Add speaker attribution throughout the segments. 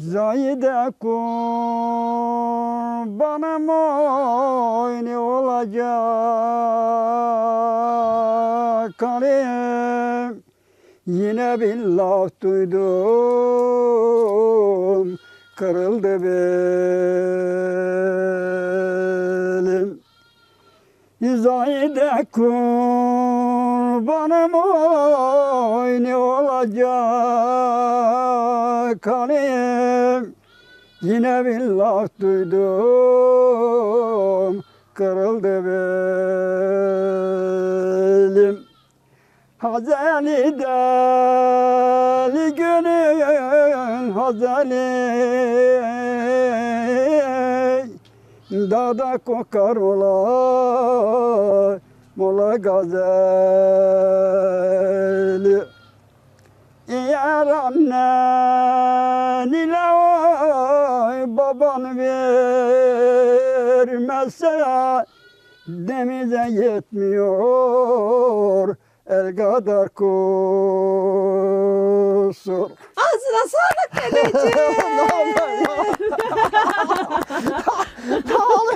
Speaker 1: Zahide kurbanım oyni olacak. Kalim Yine bir laf duydum kırıldı belim Zahide kurbanım oyni olacak. Halim Yine bir duydum kırıldı belim. Hazali deli gönül hazali Dağda kokar ola mola gazeli Yar annen ile oy baban vermezse demize yetmiyor el kadar kusur.
Speaker 2: Ağzına sağlık dedeciğim.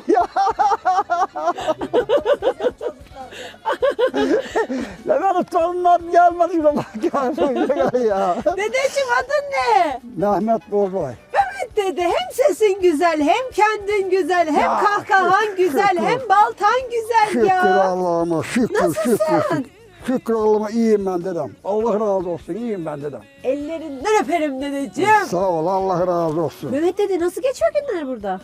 Speaker 1: ya. ya benim torunlarım gelmedi bile bak ya. ya.
Speaker 2: Dedeciğim adın ne?
Speaker 1: Mehmet Bozbay.
Speaker 2: Mehmet dede hem sesin güzel hem kendin güzel hem
Speaker 1: Ya,
Speaker 2: kahkahan
Speaker 1: şükür,
Speaker 2: güzel
Speaker 1: şükür.
Speaker 2: hem baltan güzel
Speaker 1: Şükür
Speaker 2: ya.
Speaker 1: Allah'ıma şükür
Speaker 2: Nasılsın?
Speaker 1: şükür şükür. Şükür Allah'ıma iyiyim ben dedem. Allah razı olsun iyiyim ben dedem.
Speaker 2: Ellerinden öperim dedeciğim.
Speaker 1: Sağ ol Allah razı olsun.
Speaker 2: Mehmet dede nasıl geçiyor günler burada?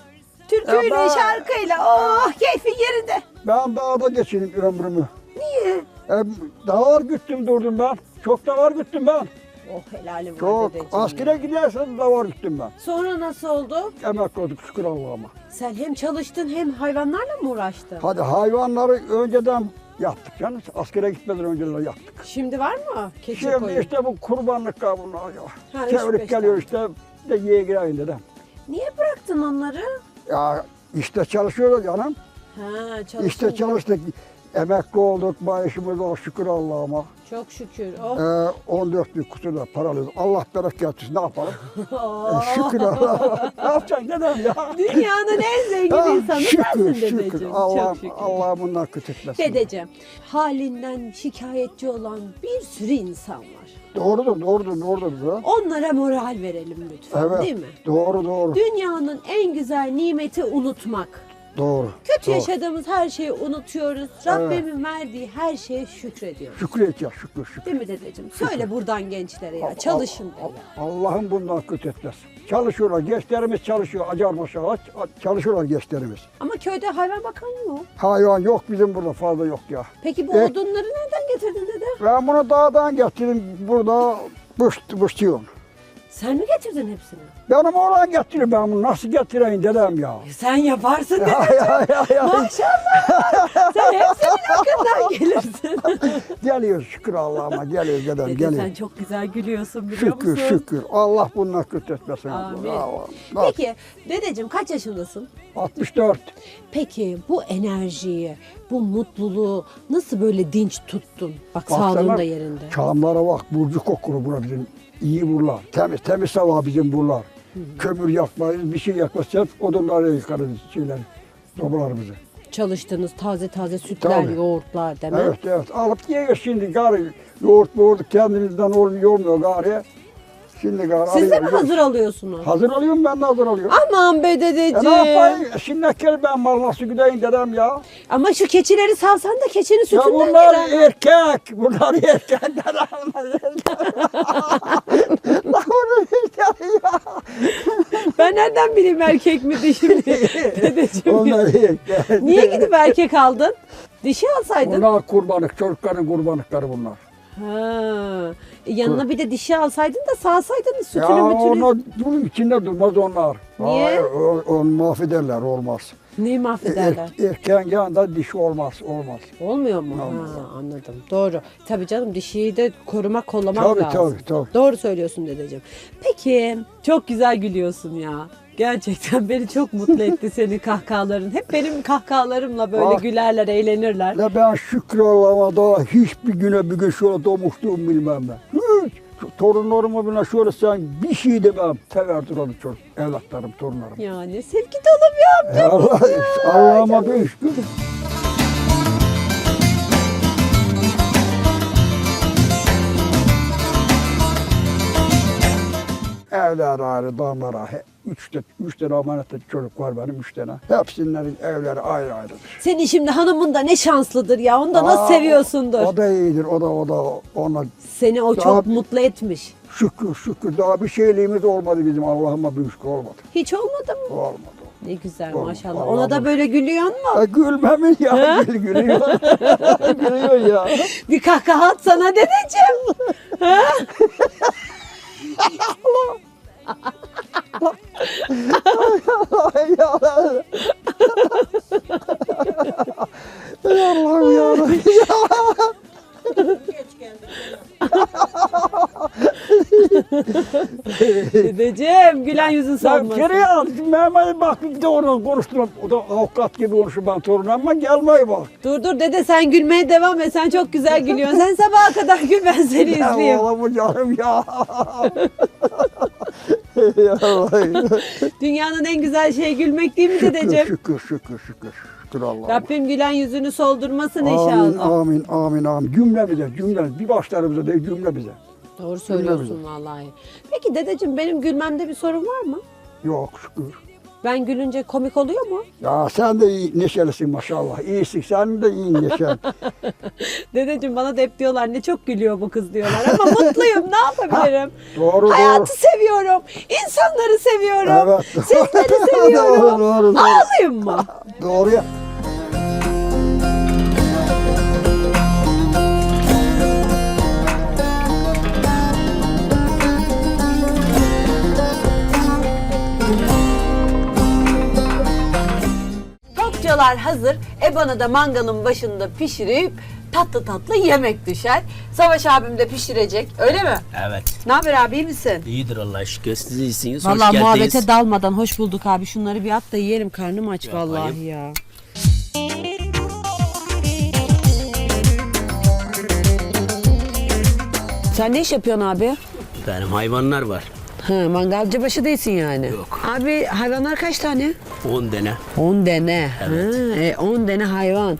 Speaker 2: Türküyle,
Speaker 1: Ya ben-
Speaker 2: şarkıyla, oh keyfin yerinde.
Speaker 1: Ben dağda geçireyim ömrümü.
Speaker 2: Niye?
Speaker 1: E, dağlar güttüm durdum ben. Çok dağlar güttüm ben.
Speaker 2: Oh helalim var
Speaker 1: Çok.
Speaker 2: dedeciğim. ya.
Speaker 1: Askere gidersen dağlar güttüm ben.
Speaker 2: Sonra nasıl oldu?
Speaker 1: Emekli olduk şükür Allah'ıma.
Speaker 2: Sen hem çalıştın hem hayvanlarla mı uğraştın?
Speaker 1: Hadi hayvanları önceden yaptık canım. Askere gitmeden önceden yaptık.
Speaker 2: Şimdi var mı keçi
Speaker 1: Şimdi
Speaker 2: koyun?
Speaker 1: işte bu kurbanlık bunlar ya.
Speaker 2: Ha, üç beş
Speaker 1: Çevirip geliyor işte. Bir de yiye gireyim dedim.
Speaker 2: Niye bıraktın onları?
Speaker 1: Ya işte çalışıyoruz canım.
Speaker 2: Ha çalıştın.
Speaker 1: İşte çalıştık. Emekli olduk. Maaşımız var şükür Allah'ıma.
Speaker 2: Çok şükür. Oh.
Speaker 1: Ee, 14 bin kusur da. Allah bereket versin. Ne yapalım?
Speaker 2: Oh.
Speaker 1: E, şükür Allah'a. ne yapacaksın dedem ya?
Speaker 2: Dünyanın en zengin insanı sensin
Speaker 1: şükür
Speaker 2: dedeciğim.
Speaker 1: şükür.
Speaker 2: Çok
Speaker 1: Allah,
Speaker 2: şükür.
Speaker 1: Allah bundan küçültmesin.
Speaker 2: Dedeciğim, halinden şikayetçi olan bir sürü insan var.
Speaker 1: Doğrudur, doğrudur, doğrudur.
Speaker 2: Onlara moral verelim lütfen
Speaker 1: Evet.
Speaker 2: değil mi?
Speaker 1: Doğru, doğru.
Speaker 2: Dünyanın en güzel nimeti unutmak.
Speaker 1: Doğru.
Speaker 2: Kötü
Speaker 1: doğru.
Speaker 2: yaşadığımız her şeyi unutuyoruz. Rabbimin verdiği her şeye şükrediyoruz.
Speaker 1: Şükredeceğiz, şükür, şükür.
Speaker 2: Değil mi dedeciğim? Söyle buradan gençlere ya. Çalışın ya.
Speaker 1: Allah'ım bundan kötü etmesin. Çalışıyorlar, gençlerimiz çalışıyor. Acar başa aç, çalışıyorlar gençlerimiz.
Speaker 2: Ama köyde hayvan bakan yok.
Speaker 1: Hayvan yok bizim burada fazla yok ya.
Speaker 2: Peki bu
Speaker 1: Evet.
Speaker 2: odunları nereden getirdin dede?
Speaker 1: Ben bunu dağdan getirdim burada bıst, bıstıyorum.
Speaker 2: Sen mi getirdin hepsini?
Speaker 1: Benim oğlan getiriyor ben bunu nasıl getireyim dedem ya.
Speaker 2: E Sen yaparsın dede.
Speaker 1: ya, ya, ya, ya.
Speaker 2: Maşallah. Sen hepsinin hakkından gelirsin.
Speaker 1: Geliyor şükür Allah'ıma geliyor dedem
Speaker 2: Dede
Speaker 1: geliyor.
Speaker 2: sen çok güzel gülüyorsun biliyor
Speaker 1: Şükür
Speaker 2: musun?
Speaker 1: şükür. Allah bundan kötü etmesin.
Speaker 2: Amin.
Speaker 1: Allah'ım. Bak,
Speaker 2: Peki dedeciğim kaç yaşındasın?
Speaker 1: 64.
Speaker 2: Peki bu enerjiyi, bu mutluluğu nasıl böyle dinç tuttun? Bak
Speaker 1: Baksana,
Speaker 2: sağlığın da yerinde.
Speaker 1: Çamlara bak burcu kokulu bura bizim. İyi buralar. Temiz temiz hava bizim buralar. Kömür yakmayız, bir şey yakmayız. Hep odunları yıkarız şeyler. Sobalarımızı.
Speaker 2: Çalıştığınız taze taze sütler,
Speaker 1: Tabii.
Speaker 2: yoğurtlar değil mi?
Speaker 1: Evet evet. Alıp yiyor şimdi gari. Yoğurt yoğurt kendimizden ol- olmuyor gari. Şimdi gari
Speaker 2: Siz de mi hazır alıyorsunuz?
Speaker 1: Hazır alıyorum ben de hazır alıyorum.
Speaker 2: Aman be
Speaker 1: E ne yapayım? Şimdi gel ben malası gideyim dedem ya.
Speaker 2: Ama şu keçileri salsan da keçinin
Speaker 1: Ya
Speaker 2: sütünden
Speaker 1: bunlar
Speaker 2: gider.
Speaker 1: erkek. Bunlar erkek. dedem. Lan bunu ya.
Speaker 2: Ben nereden bileyim erkek mi dişi mi? dedeciğim.
Speaker 1: Onlar erkek.
Speaker 2: Niye gidip erkek aldın? Dişi alsaydın.
Speaker 1: Bunlar kurbanlık. Çocukların kurbanlıkları bunlar.
Speaker 2: Ha. E yanına bir de dişi alsaydın da sağsaydınız sütünü
Speaker 1: ya
Speaker 2: bütünü.
Speaker 1: onlar bunun içinde durmaz onlar.
Speaker 2: Niye?
Speaker 1: Hayır, o- onu mahvederler olmaz.
Speaker 2: Neyi mahvederler?
Speaker 1: Er, erkeğin yanında dişi olmaz, olmaz.
Speaker 2: Olmuyor mu?
Speaker 1: Olmaz.
Speaker 2: Ha, anladım. Doğru. Tabii canım dişiyi de korumak, kollamak
Speaker 1: Tabii,
Speaker 2: lazım.
Speaker 1: tabii, tabii.
Speaker 2: Doğru söylüyorsun dedeciğim. Peki çok güzel gülüyorsun ya. Gerçekten beni çok mutlu etti senin kahkahaların. Hep benim kahkahalarımla böyle
Speaker 1: Ah.
Speaker 2: gülerler, eğlenirler.
Speaker 1: Ya ben şükür Allah'ıma daha hiçbir güne bir gün şöyle doğmuşluğum bilmem ben. Hiç. Şu torunlarıma bile şöyle sen bir şey demem. Severdir onu çocuk. Evlatlarım, torunlarım.
Speaker 2: Ya ne sevgi dolu bir amca.
Speaker 1: Allah, Allah'ıma bir şükür. Evler ayrı, damlar ayrı. Üç, de, üç tane amanetli çocuk var benim, üç tane. Hepsinin evleri ayrı ayrıdır.
Speaker 2: Senin şimdi hanımın da ne şanslıdır ya. Onu da nasıl
Speaker 1: Aa,
Speaker 2: seviyorsundur.
Speaker 1: O, o da iyidir, o da, o da ona
Speaker 2: Seni o çok
Speaker 1: Daha-
Speaker 2: mutlu etmiş.
Speaker 1: şükür şükür. Daha bir şeyliğimiz olmadı bizim Allah'ıma şükür olmadı.
Speaker 2: Hiç olmadı mı?
Speaker 1: Olmadı.
Speaker 2: Ne güzel
Speaker 1: Olmadı.
Speaker 2: maşallah.
Speaker 1: Allah
Speaker 2: Ona da
Speaker 1: Allah.
Speaker 2: böyle gülüyor mu?
Speaker 1: Ha, gülme mi ya? Gül, gülüyor. gülüyor ya.
Speaker 2: Bir kahkaha at sana dedeciğim.
Speaker 1: Ay ya. Allah'ım ya.
Speaker 2: dedeciğim gülen yüzün
Speaker 1: Sen
Speaker 2: solmasın.
Speaker 1: geri al. Mehmet'e bak bir de onu konuşturum. O da avukat gibi konuşur ben torunum ama gelmeyi bak.
Speaker 2: Dur dur dede sen gülmeye devam et. Sen çok güzel gülüyorsun. Sen sabaha kadar gül ben seni
Speaker 1: Ya
Speaker 2: izleyeyim.
Speaker 1: oğlum canım ya.
Speaker 2: Dünyanın en güzel şeyi gülmek değil mi dedeciğim?
Speaker 1: şükür, şükür, şükür. Şükür Allah'ım.
Speaker 2: Rabbim gülen yüzünü soldurmasın
Speaker 1: Amin,
Speaker 2: inşallah.
Speaker 1: amin, amin, amin. Cümlemize, cümlemize. Bir başlarımıza değil, cümlemize.
Speaker 2: Doğru söylüyorsun vallahi. Peki dedeciğim benim gülmemde bir sorun var mı?
Speaker 1: Yok şükür.
Speaker 2: Ben gülünce komik oluyor mu?
Speaker 1: Ya sen de iyi, neşelisin maşallah. İyisin, sen de iyi neşen.
Speaker 2: Dedeciğim bana da hep diyorlar ne çok gülüyor bu kız diyorlar ama mutluyum ne yapabilirim?
Speaker 1: doğru,
Speaker 2: Hayatı
Speaker 1: doğru.
Speaker 2: seviyorum, insanları seviyorum,
Speaker 1: Evet.
Speaker 2: sizleri seviyorum.
Speaker 1: Doğru, doğru, doğru.
Speaker 2: Ağlayayım mı?
Speaker 1: Doğru ya.
Speaker 2: Topçalar hazır. Ebana da mangalın başında pişirip tatlı tatlı yemek düşer. Savaş abim de pişirecek. Öyle mi?
Speaker 3: Evet.
Speaker 2: Ne haber abi iyi misin?
Speaker 3: İyidir Allah şükür. Siz iyisiniz. Hoş
Speaker 2: Vallahi
Speaker 3: geldiniz.
Speaker 2: muhabbete dalmadan hoş bulduk abi. Şunları bir at da yiyelim. Karnım aç
Speaker 3: Yapayım.
Speaker 2: vallahi ya. Sen ne iş yapıyorsun abi?
Speaker 3: Benim hayvanlar var.
Speaker 2: Ha, mangalcı başı değilsin yani.
Speaker 3: Yok.
Speaker 2: Abi hayvanlar kaç tane?
Speaker 3: 10 tane.
Speaker 2: 10 tane.
Speaker 3: Evet.
Speaker 2: Ha, e, 10 tane hayvan.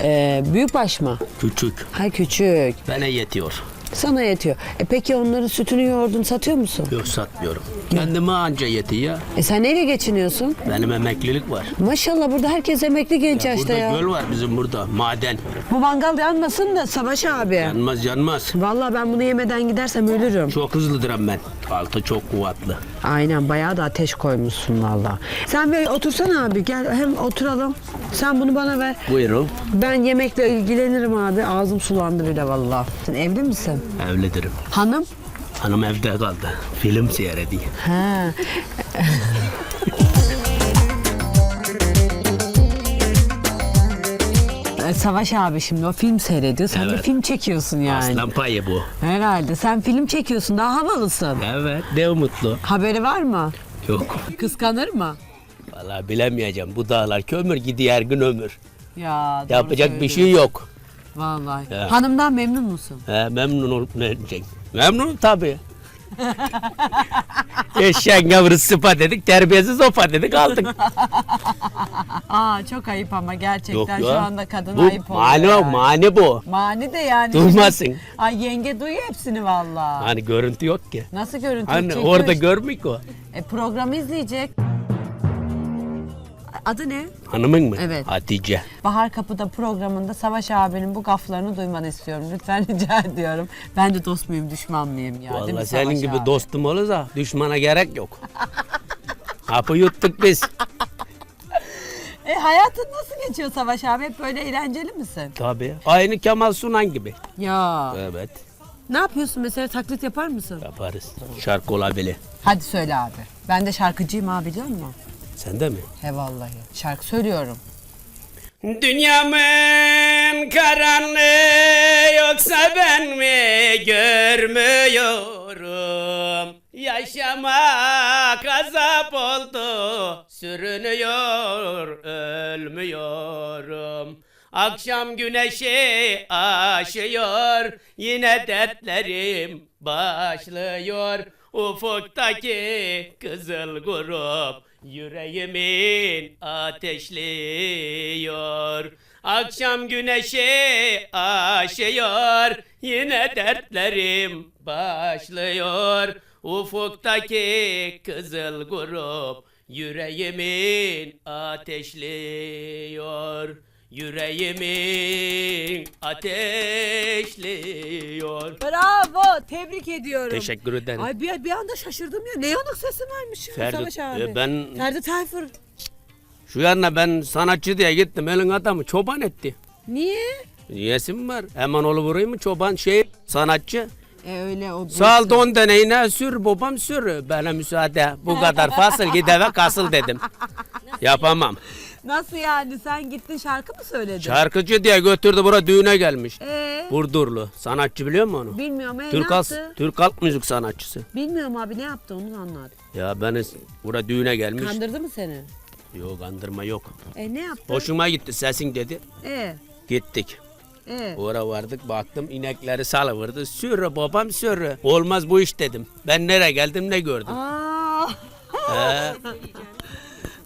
Speaker 2: Ee, büyük baş mı?
Speaker 3: Küçük.
Speaker 2: Ha küçük.
Speaker 3: Bana yetiyor.
Speaker 2: Sana yetiyor. E peki onların sütünü yoğurdun satıyor musun?
Speaker 3: Yok satmıyorum. Kendime anca yetiyor.
Speaker 2: E sen neyle geçiniyorsun?
Speaker 3: Benim emeklilik var.
Speaker 2: Maşallah burada herkes emekli genç yaşta
Speaker 3: Burada
Speaker 2: ya.
Speaker 3: göl var bizim burada. Maden.
Speaker 2: Bu mangal yanmasın da Savaş abi.
Speaker 3: Yanmaz yanmaz.
Speaker 2: Vallahi ben bunu yemeden gidersem ölürüm.
Speaker 3: Çok hızlıdır ama ben. Altı çok kuvvetli.
Speaker 2: Aynen bayağı da ateş koymuşsun vallahi. Sen bir otursana abi gel hem oturalım. Sen bunu bana ver.
Speaker 3: Buyurun.
Speaker 2: Ben yemekle ilgilenirim abi. Ağzım sulandı bile vallahi. Sen evli misin?
Speaker 3: Evlidirim.
Speaker 2: Hanım?
Speaker 3: Hanım evde kaldı. Film seyrediyor.
Speaker 2: Ha. E, Savaş abi şimdi o film seyrediyor. Sen de
Speaker 3: Evet.
Speaker 2: film çekiyorsun yani.
Speaker 3: Aslan payı bu.
Speaker 2: Herhalde. Sen film çekiyorsun. Daha havalısın.
Speaker 3: Evet. Ne mutlu.
Speaker 2: Haberi var mı?
Speaker 3: Yok.
Speaker 2: Kıskanır mı?
Speaker 3: Vallahi bilemeyeceğim. Bu dağlar kömür gidiyor her gün ömür.
Speaker 2: Ya doğru
Speaker 3: Yapacak bir
Speaker 2: söylüyorsun.
Speaker 3: şey yok.
Speaker 2: Vallahi.
Speaker 3: Ya.
Speaker 2: Hanımdan memnun musun?
Speaker 3: He, memnun olup ne edecek? Memnun tabii. Eşeğin yavrusu sıpa dedik, terbiyesiz sopa dedik aldık.
Speaker 2: Aa çok ayıp ama gerçekten
Speaker 3: Yok ya.
Speaker 2: şu anda kadın
Speaker 3: bu
Speaker 2: ayıp oluyor.
Speaker 3: mani
Speaker 2: yani.
Speaker 3: mani bu.
Speaker 2: Mani de yani.
Speaker 3: Durmasın.
Speaker 2: Ay yenge duyuyor hepsini vallahi.
Speaker 3: Hani görüntü yok ki.
Speaker 2: Nasıl görüntü
Speaker 3: Hani
Speaker 2: çekiyor
Speaker 3: orada
Speaker 2: işte.
Speaker 3: görmüyor ki o.
Speaker 2: E, programı izleyecek. Adı ne?
Speaker 3: Hanımın mı?
Speaker 2: Evet.
Speaker 3: Hatice.
Speaker 2: Bahar Kapı'da programında Savaş abinin bu gaflarını duymanı istiyorum. Lütfen rica ediyorum. Ben de dost muyum, düşman mıyım ya? değil mi
Speaker 3: Vallahi
Speaker 2: Savaş
Speaker 3: senin gibi
Speaker 2: abi?
Speaker 3: dostum olursa düşmana gerek yok. Hapı yuttuk biz.
Speaker 2: E hayatın nasıl geçiyor Savaş abi? Hep böyle eğlenceli misin?
Speaker 3: Tabii. Aynı Kemal Sunan gibi.
Speaker 2: Ya.
Speaker 3: Evet.
Speaker 2: Ne yapıyorsun mesela? Taklit yapar mısın?
Speaker 3: Yaparız. Şarkı olabilir.
Speaker 2: Hadi söyle abi. Ben de şarkıcıyım abi biliyor musun?
Speaker 3: Sen de mi?
Speaker 2: He vallahi. Şarkı söylüyorum.
Speaker 3: Dünyamın karanlığı yoksa ben mi görmüyorum? Yaşamak azap oldu, sürünüyor, ölmüyorum. Akşam güneşi aşıyor Yine dertlerim başlıyor Ufuktaki kızıl grup Yüreğimin ateşliyor. Akşam güneşi aşıyor Yine dertlerim başlıyor. Ufuktaki kızıl grup Yüreğimin ateşliyor Yüreğimin ateşliyor
Speaker 2: Bravo. Tebrik ediyorum.
Speaker 3: Teşekkür ederim.
Speaker 2: Ay bir, bir anda şaşırdım ya. Ne yanık sesi varmış ya
Speaker 3: Ferdi-
Speaker 2: Savaş abi.
Speaker 3: e, ben-
Speaker 2: Ferdi Tayfur.
Speaker 3: Şu yana ben sanatçı diye gittim elin adamı çoban etti.
Speaker 2: Niye?
Speaker 3: Niyesi mi var? Hemen olu vurayım mı çoban şey sanatçı.
Speaker 2: E öyle o. bu-
Speaker 3: Saldı on deneğine sür babam sür. Bana müsaade bu kadar fasıl gide ve kasıl dedim. Yapamam.
Speaker 2: Nasıl yani sen gittin şarkı mı söyledin?
Speaker 3: Şarkıcı diye götürdü bura düğüne gelmiş.
Speaker 2: Ee,
Speaker 3: Burdurlu. Sanatçı biliyor musun onu?
Speaker 2: bilmiyorum e,
Speaker 3: Türk
Speaker 2: ne
Speaker 3: halk,
Speaker 2: yaptı?
Speaker 3: Türk halk müzik sanatçısı.
Speaker 2: Bilmiyorum abi ne yaptı onu anlat.
Speaker 3: Ya beni bura düğüne gelmiş.
Speaker 2: Kandırdı mı seni?
Speaker 3: Yok kandırma yok.
Speaker 2: E ne yaptı?
Speaker 3: Hoşuma gitti sesin dedi.
Speaker 2: E
Speaker 3: Gittik.
Speaker 2: e.
Speaker 3: Ora vardık baktım inekleri salıvırdı. Sür babam sür. Olmaz bu iş dedim. Ben nereye geldim ne gördüm.
Speaker 2: Aa.
Speaker 3: He,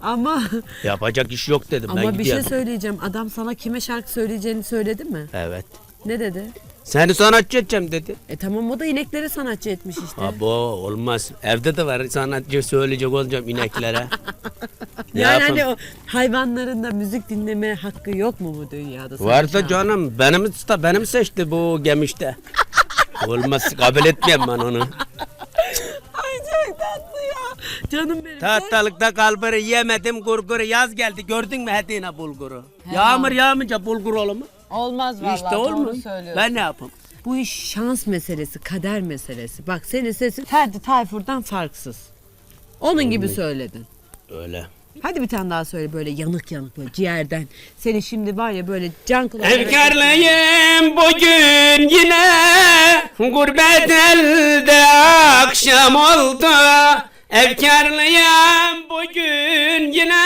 Speaker 2: Ama
Speaker 3: yapacak iş yok dedim. ben
Speaker 2: ama bir şey
Speaker 3: gidiyorum.
Speaker 2: söyleyeceğim. Adam sana kime şarkı söyleyeceğini söyledi mi?
Speaker 3: Evet.
Speaker 2: Ne dedi?
Speaker 3: Seni sanatçı edeceğim dedi.
Speaker 2: E tamam o da inekleri sanatçı etmiş işte.
Speaker 3: Abo olmaz. Evde de var sanatçı söyleyecek olacağım ineklere. Ne
Speaker 2: yani
Speaker 3: yapayım?
Speaker 2: hani o hayvanların da müzik dinleme hakkı yok mu bu dünyada?
Speaker 3: Var da canım benim usta benim seçti bu gemişte. Olmaz kabul etmeyeyim ben onu.
Speaker 2: Ay çok tatlı ya. Canım benim.
Speaker 3: Tahtalıkta kalburu yemedim gurguru yaz geldi gördün mü hedine bulguru. Yağmur yağmayınca bulgur olur mu?
Speaker 2: Olmaz vallahi.
Speaker 3: İşte olmuyor. Ben ne yapayım?
Speaker 2: Bu iş şans meselesi, kader meselesi. Bak senin sesin Ferdi Tayfur'dan farksız. Onun gibi söyledin.
Speaker 3: Öyle.
Speaker 2: Hadi bir tane daha söyle böyle yanık yanık böyle ciğerden. Seni şimdi var ya böyle can kulağına...
Speaker 3: Efkarlıyım bugün yine Gurbet elde akşam oldu Efkarlıyım bugün yine.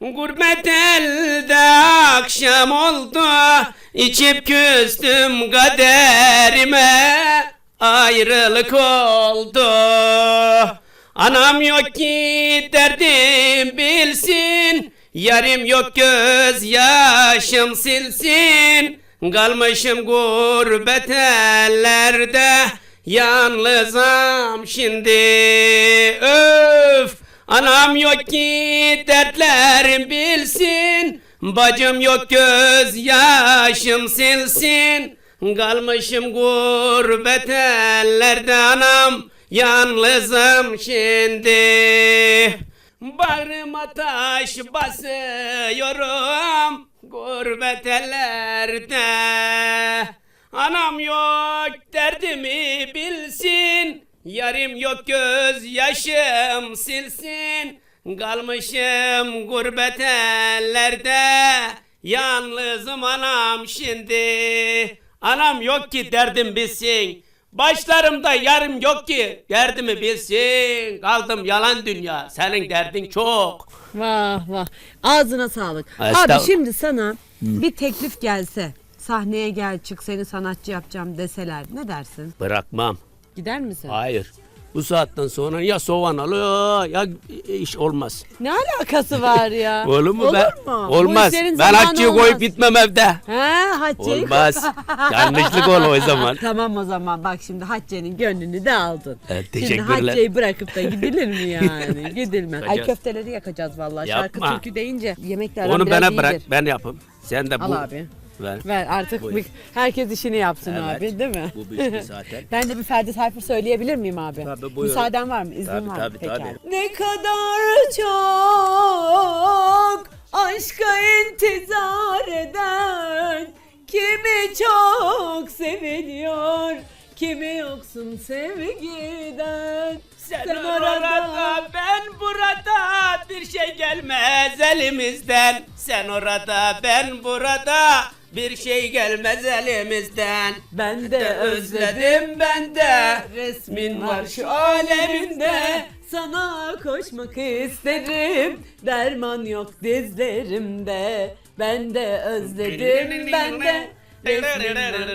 Speaker 3: Gurbet elde akşam oldu. İçip küstüm kaderime. Ayrılık oldu. Anam yok ki derdim bilsin. Yarim yok göz yaşım silsin. Kalmışım gurbet ellerde Yalnızım şimdi. Öf! Anam yok ki dertlerim bilsin. Bacım yok göz yaşım silsin. Kalmışım gurbet ellerde anam. Yalnızım şimdi. Bağrıma taş basıyorum Gurbet ellerde Anam yok derdimi bilsin. Yarim yok göz yaşım silsin. Kalmışım gurbet ellerde. Yalnızım anam şimdi. Anam yok ki derdim bilsin. Başlarımda yarım yok ki derdimi bilsin. Kaldım yalan dünya senin derdin çok.
Speaker 2: Vah vah. Ağzına sağlık. Abi
Speaker 3: Estağfurullah.
Speaker 2: şimdi sana bir teklif gelse sahneye gel çık seni sanatçı yapacağım deseler ne dersin?
Speaker 3: Bırakmam
Speaker 2: Gider misin?
Speaker 3: hayır Bu saatten sonra ya soğan alıyor ya iş olmaz
Speaker 2: Ne alakası var ya?
Speaker 3: Olur mu
Speaker 2: Olur
Speaker 3: be?
Speaker 2: mu?
Speaker 3: Olmaz ben
Speaker 2: olmaz.
Speaker 3: koyup gitmem evde
Speaker 2: Ha Hatice'yi
Speaker 3: Olmaz yanlışlık olur o zaman
Speaker 2: Tamam o zaman bak şimdi Hatice'nin gönlünü de aldın.
Speaker 3: Evet,
Speaker 2: Şimdi
Speaker 3: teşekkürler.
Speaker 2: Hatice'yi bırakıp da gidilir mi yani? Gidilmez. Ay köfteleri yakacağız vallahi. Şarkı
Speaker 3: Yapma.
Speaker 2: türkü deyince yemeklerden
Speaker 3: Onu bana
Speaker 2: iyidir.
Speaker 3: bırak ben yapayım Sen de bu
Speaker 2: Al abi.
Speaker 3: Ver.
Speaker 2: Ver artık
Speaker 3: Buyur.
Speaker 2: bir- herkes işini yapsın
Speaker 3: Evet.
Speaker 2: abi değil mi?
Speaker 3: Bu bir zaten.
Speaker 2: Ben de bir Ferdi Tayfur söyleyebilir miyim abi?
Speaker 3: Tabii, buyurun.
Speaker 2: Müsaaden var mı? İznin
Speaker 3: Tabii,
Speaker 2: var mı?
Speaker 3: tabii,
Speaker 2: Pekala.
Speaker 3: tabii.
Speaker 2: Ne kadar çok aşka intizar eden kimi çok seviliyor kimi yoksun sevgiden
Speaker 3: Sen orada ben burada bir şey gelmez elimizden Sen orada ben burada bir şey gelmez elimizden.
Speaker 2: Ben
Speaker 3: de özledim ben de. Resmin var şu aleminde.
Speaker 2: Sana koşmak isterim. Derman yok dizlerimde. Ben de özledim ben de. Resmini-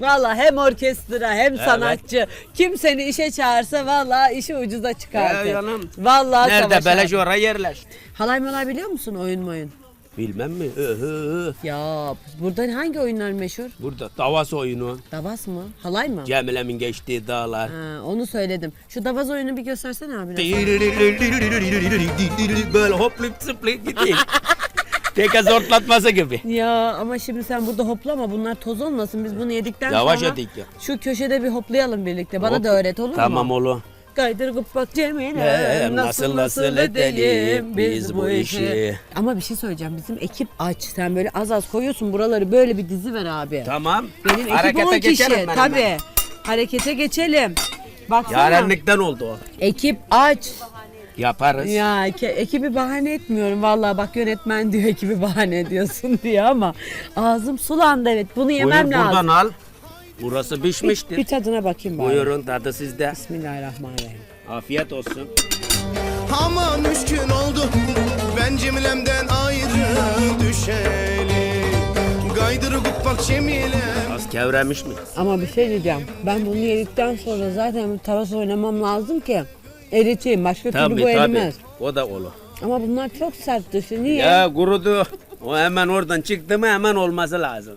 Speaker 2: Valla hem orkestra hem sanatçı Kim seni işe çağırsa valla işi ucuza çıkartır
Speaker 3: Ya canım.
Speaker 2: Valla
Speaker 3: Nerede
Speaker 2: savaşar.
Speaker 3: beleş oraya yerleşti.
Speaker 2: Halay malay biliyor musun oyun oyun?
Speaker 3: Bilmem mi?
Speaker 2: Ya burada hangi oyunlar meşhur?
Speaker 3: Burada davas oyunu.
Speaker 2: Davas mı? Halay mı?
Speaker 3: Cemile'min geçtiği dağlar.
Speaker 2: Ha, onu söyledim. Şu davaz oyunu bir göstersene abi.
Speaker 3: Böyle hoplayıp zıplayıp gidiyor. Teka zortlatması gibi.
Speaker 2: Ya ama şimdi sen burada hoplama bunlar toz olmasın biz bunu yedikten
Speaker 3: Yavaş
Speaker 2: sonra
Speaker 3: yedik ya.
Speaker 2: şu köşede bir hoplayalım birlikte bana
Speaker 3: Hop.
Speaker 2: da öğret olur mu?
Speaker 3: Tamam oğlum.
Speaker 2: Kaydır bak Cemile
Speaker 3: Ee, nasıl nasıl edelim biz bu işi.
Speaker 2: Ama bir şey söyleyeceğim bizim ekip aç sen böyle az az koyuyorsun buraları böyle bir dizi ver abi.
Speaker 3: Tamam.
Speaker 2: Benim ekip
Speaker 3: Harekete
Speaker 2: 10 kişi
Speaker 3: geçelim ben hemen.
Speaker 2: Harekete geçelim. Baksana.
Speaker 3: Yarenlikten oldu o.
Speaker 2: Ekip aç.
Speaker 3: Yaparız.
Speaker 2: Ya ke- ekibi bahane etmiyorum vallahi bak yönetmen diyor ekibi bahane ediyorsun diyor ama ağzım sulandı evet bunu
Speaker 3: Buyur
Speaker 2: yemem
Speaker 3: buradan
Speaker 2: lazım.
Speaker 3: al. Burası
Speaker 2: Bir,
Speaker 3: pişmiştir.
Speaker 2: bir tadına bakayım bari.
Speaker 3: Buyurun tadı sizde.
Speaker 2: Bismillahirrahmanirrahim.
Speaker 3: Afiyet olsun.
Speaker 4: Aman üç gün oldu ben Cemile'mden ayrı düşeli Gaydırı bak Cemile
Speaker 3: Az kevremiş mi?
Speaker 2: Ama bir şey diyeceğim. Ben bunu yedikten sonra zaten tavas oynamam lazım ki eriteyim. Başka türlü bu erimez.
Speaker 3: O da olur.
Speaker 2: Ama bunlar çok sert dışı. Niye?
Speaker 3: Ya kurudu. O hemen oradan çıktı mı hemen olması lazım.